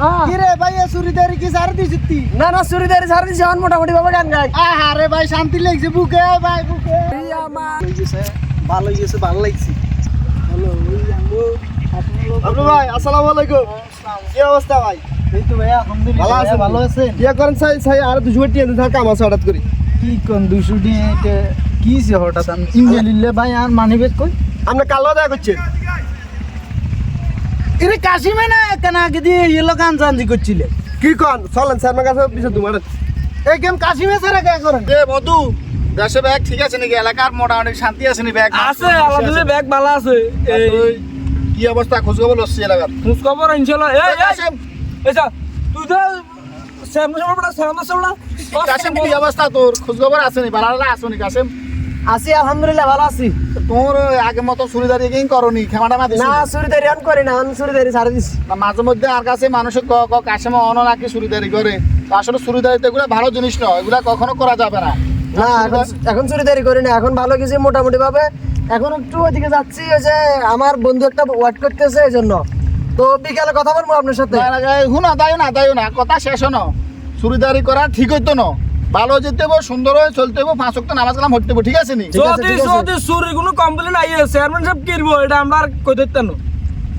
হ্যাঁ। কি রে ভাই এ চুরিদারি কি সার দিছিস তুই? না না মোটামুটি ভাবে গান গাই। আরে ভাই শান্তি লাগছে বুকে ভাই বুকে। আমার। ভালো গেছে ভালো লাগছে। হ্যালো ভাই আসসালামু আলাইকুম। কি অবস্থা ভাই? এই তো ভাই আলহামদুলিল্লাহ ভালো আছেন? ভালো আছেন? করেন সাই সাই আর দুশো টিয়া কাম আছে হঠাৎ করে। কি কোন দুশো দিয়ে কি হঠাৎ? ভাই আর মানি বেগ কই? আমরা কালো দেখা করছেন এরে কাশিমে না কেন আগে দিয়ে ইয়েলো গান জানজি করছিলে কি কন চলেন স্যার আমার কাছে পিছনে দুমার এই গেম কাশিমে ছাড়া কে করেন এ মধু দেশে ব্যাগ ঠিক আছে নাকি এলাকার মোটামুটি শান্তি আছে নি ব্যাগ আছে আলহামদুলিল্লাহ ব্যাগ ভালো আছে এই কি অবস্থা খোঁজ খবর লসছি এলাকার খোঁজ খবর ইনশাআল্লাহ এই এই তুই তো সামনে সামনে বড় সামনে সামনে কাশেম কি অবস্থা তোর খোঁজ খবর আছে নি ভালো আছে নি কাশেম আছি আলহামদুলিল্লাহ ভালো আছি। তোর আগে মতো চুরিদারি কি করনি খেমাটা মা না চুরিদারি অন করি না অন চুরিদারি ছাড় দিছি। মাঝে মধ্যে আর কাছে মানুষের ক ক কাশেম অন নাকি চুরিদারি করে। আসলে চুরিদারিতে এগুলো ভালো জিনিস নয় এগুলা কখনো করা যাবে না। না এখন এখন চুরিদারি করি না এখন ভালো কিছু মোটামুটি ভাবে এখন একটু ওইদিকে যাচ্ছি ওই যে আমার বন্ধু একটা ওয়েট করতেছে এই জন্য। তো বিকালে কথা বলব আপনার সাথে? হুনা দায় না দায় না কথা শেষ হনো চুরিদারি করা ঠিক হইতো না। ভালো যেতে হব সুন্দর হয়ে চলতে হব পাঁচ ওয়াক্ত নামাজ কালাম হইতে হব ঠিক আছে নি? যদি। যদি চুরি কোনো কমপ্লেন আইয়ে চেয়ারম্যান সাহেব কিনবো এটা আমরা আর কই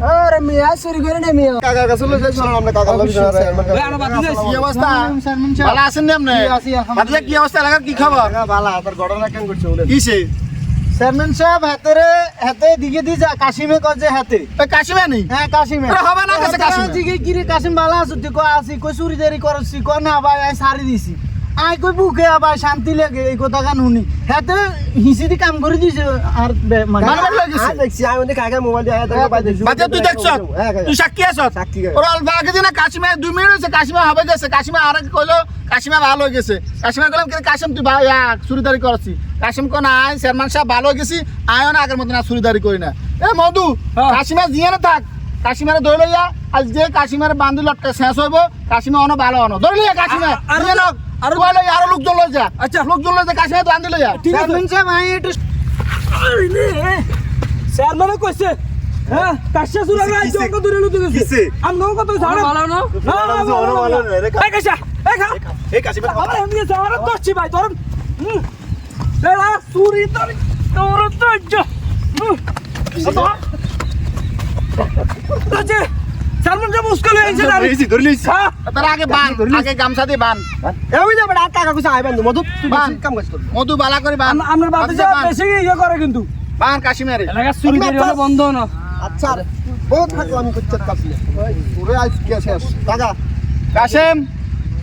আরে মিয়া চুরি করে না মিয়া। কাকার কাছে লই যাই চলেন আমরা বাতি যাইছি কি অবস্থা? ভালো আছেন নি আপনি? কি অবস্থা? কি খবর? কাকা ভালো তার ঘটনা কেন করছে বলে কিসে? চেয়ারম্যান সাহেব হাতে হাতে দিকে দি যা কাশিমে কর যে হাতে কাশিমে নি? হ্যাঁ কাশিমে। আরে হবে না, কাশিমে। দিকে কি রে কাশিম ভালো আছো তুই কই আসি কই চুরিদারি করছি কই না ভাই আই সারি দিছি। আই কই বুকে ভাই শান্তি লাগে এই কথা গান শুনি। হাতে হিসি দি কাম করে দিছে আর মানে আর দেখছি আমি মোবাইল দিয়ে আয়া পাই দেখছি। তুই দেখছ? হ্যাঁ কাকা তুই সাক্ষী আছ? সাক্ষী। ওর অল্প আগে দিন কাশিমে দুই মিনিট হয়েছে কাশিমে হবে গেছে কাশিমে আর কইলো কাশিমে ভালো হয়ে গেছে। কাশিমে কইলাম কি কাশিম তুই ভাই চুরিদারি করছি। কাশিম কোন আয় চেয়ারম্যান সাহেব ভালো হয়ে গেছি। আয়ও না আগের মতো না চুরিদারি করি না। এ মধু হ্যাঁ। কাশিমে জিয়ে না থাক। কাশিমারে ধরে লইয়া আজ যে কাশিমারে বান্ধি লটকে শেষ হইব কাশিমে অন ভালো অন। ধরে লইয়া কাশিমে আরো- জিয়ে নক আর লোকজন লই যা আচ্ছা। লোকজন লই যা কাশিমে বান্ধি লইয়া। চেয়ারম্যান সাহেব আই একটু চেয়ারম্যানে কইছে হ্যাঁ গেছে। কত ছাড়া ভালো না না না ভালো ভালো এই খা। কাশিমে ভাই তোর হুম এরা চুরি তোর তোর তো যা তোজে সাহেব মুশকিল ধরেছি ধরে লইছি হ্যাঁ? তার আগে বান আগে গামছা দিয়ে বান। এই ওই যে বড় কাকা কইছে আইবেন মধু বান। কাম করছিস মধু বালা করে বান। আম- আপনার বাতি যা বেশি ইয়ে করে কিন্তু। বান কাশিমারে এলাকা চুরি করে হলে বন্ধ না আচ্ছা বহুত থাকলাম আমি করতে কাছে পুরো আজ কি শেষ। কাকা কাশেম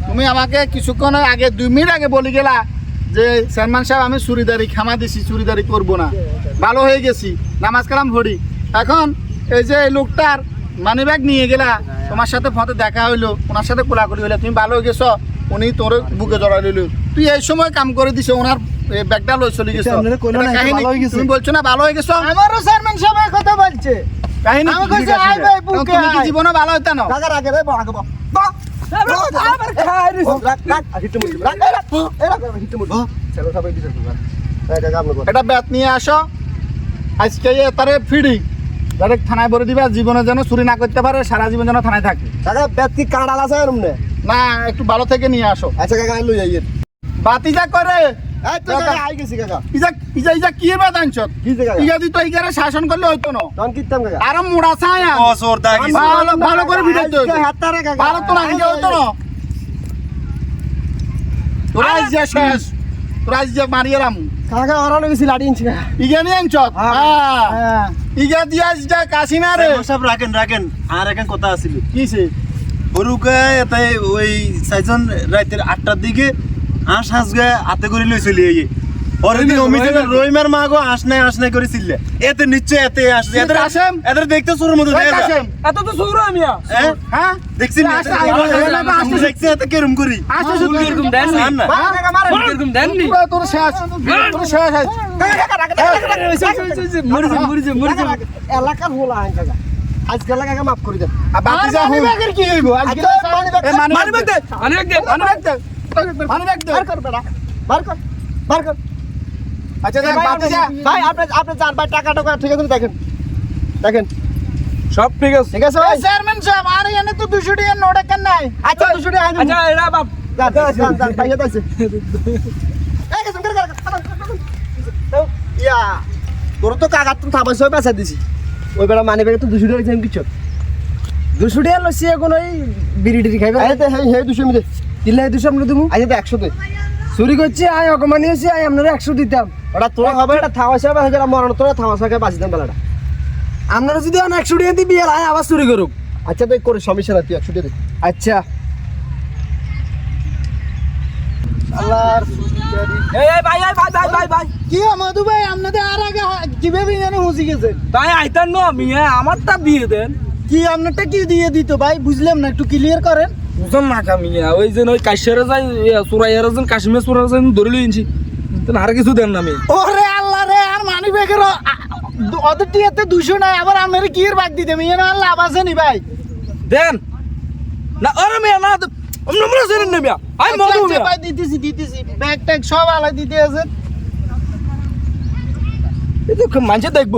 তুমি আমাকে কিছুক্ষণ আগে দুই মিনিট আগে বলে গেলা যে সালমান সাহেব আমি চুরিদারি ক্ষমা দিছি চুরিদারি করব না। ভালো হয়ে গেছি। নামাজ কালাম ভরি এখন এই যে লোকটার মানি ব্যাগ নিয়ে গেলা। তোমার সাথে ফতে দেখা হইল ওনার সাথে কোলাকুলি হইল। তুমি ভালো হয়ে গেছো উনি তোর বুকে জড়াই লইল। তুই এই সময় কাম করে দিছো ওনার ব্যাগটা লই চলে গেছো। তুমি বলছো না ভালো হয়ে গেছো? আমারও চেয়ারম্যান সাহেব এই কথা বলছে। কাহিনী আমি? কইছি আই ভাই বুকে তুমি কি জীবনে ভালো হইতে না? রে আবার খাই রে হিটে মুড়ি হিটে মুড়ি চলো সবাই এটা ব্যাট নিয়ে আসো। আজকে তারে ফিডি ডাইরেক্ট থানায় ভরে দিবা জীবনে যেন চুরি না করতে পারে সারা জীবন যেন থানায় থাকে। কাকা ব্যক্তি কাঁড়াল আছে এরমনে? না একটু ভালো থেকে নিয়ে আসো। আচ্ছা কাকা লই যাইয়ে বাতিজা করে? এই তো কাকা আই গেছি কাকা। ইজা ইজা ইজা কি বেদ আনছত কি যে ইগারে শাসন করলে হইতো না। তখন কিতাম কাকা। আর মুড়া ছায়া। ভালো ভালো করে ভিডিও তো আজকে হাতটারে কাকা। ভালো তো না হইতো না। তোরা শেষ। মারিয়ালাম কাকা অরানো গেছি লাড়ি কাকা ইগা নিয়ে আনছ? ইগা দিয়া ইজা কাশিনা রে। সব রাখেন রাখেন। আর এখন কথা আছিল। কিসে গরুকে এতে ওই সাইজন রাতের আটটার দিকে আঁশ হাঁস গে হাতে করে লইছিল চলি এই অরদি অমিতে রইমার মাগো আঁশ নাই আঁশ নাই করে ছিলে এতে নিশ্চয় এতে আস এদের কাশেম? এদের দেখতে শুরুর মতো ওই দেখা এত তো চুর আমি হ্যাঁ হ্যাঁ দেখছি না আচ্ছা, আচ্ছা, আচ্ছা, আচ্ছা, আচ্ছা। দেখছি এতে কেরম করি আসো চুর কীরকম দেননি জান না দেননি পুরো তোর শেষ তোর শেষ মরিছে মরিছে মরিছে এলাকার হোলা আইন কাকা আজকাল কাকা মাফ করে দেন আর বাকি যা মানি ব্যাগের কি হইব আজকে মানি ব্যাগ মানি মানি দে মানি ব্যাগ দে মানি ব্যাগ দে মানি ব্যাগ দে বার কর বেটা বার কর বার কর আচ্ছা ভাই আপনি আপনি যান ভাই টাকা টাকা ঠিক আছে দেখেন। দেখেন। সব ঠিক আছে। ঠিক আছে ভাই। চেয়ারম্যান সাহেব আর এনে তো নোট নাই আচ্ছা টাকা আচ্ছা এরা বাপ পাইয়া তাইছে এই গেছে করে ইয়া তোর তো কাকার তো থাবাই সব দিছি। ওই বেলা মানি ব্যাগে তো দুশো টাকা কিছু দুশো টাকা লসি এখন ওই বিড়ি টিড়ি খাইবে। তো হ্যাঁ হ্যাঁ দুশো মিলে দিলে দুশো আমরা দেবো। আই তো দে। চুরি করছি আয় অকমানি হয়েছি আয় আপনারা একশো দিতাম। ওটা তোর হবে। এটা থাওয়া সাহেব হয়ে গেল মরণ তোরা থাওয়া সাহেব বাঁচি দেন বেলাটা। আপনারা যদি এখন একশো টাকা দিবি আর আয় আবার চুরি করুক। আচ্ছা তুই করে সমস্যা না তুই একশো টাকা আচ্ছা। আল্লাহর এই এই ভাই ভাই ভাই ভাই ভাই। কি মধু ভাই? আপনাদের আর আগে কীভাবে জানে তাই না হ্যাঁ আমারটা দিয়ে দেন। কি আপনারটা কি দিয়ে দিত ভাই? বুঝলাম না একটু ক্লিয়ার করেন। বুঝলাম না কামি ওই যে ওই যাই সুরাইয়ার কাশ্মীর ধরে লইছি আর কিছু দেন না আমি। ওরে আল্লাহ রে আর মানি ব্যাগের ওদের টিয়াতে দুশো নাই আবার আমার কি এর বাদ দিতে? মেয়ে না লাভ আছে নি ভাই। দেন। না আরে মিয়া না আমরা জানেন না মিয়া। আই আচ্ছা, আচ্ছা, মিয়া। ভাই দিতেছি দিতেছি। ব্যাগ ট্যাগ সব আলাই দিতে আছে। এই তো মানছে দেখব।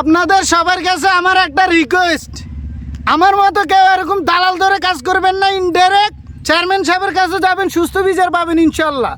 আপনাদের সবার কাছে আমার একটা রিকোয়েস্ট আমার মতো কেউ এরকম দালাল ধরে কাজ করবেন না ইনডাইরেক্ট চেয়ারম্যান সাহেবের কাছে যাবেন সুস্থ বিচার পাবেন ইনশাল্লাহ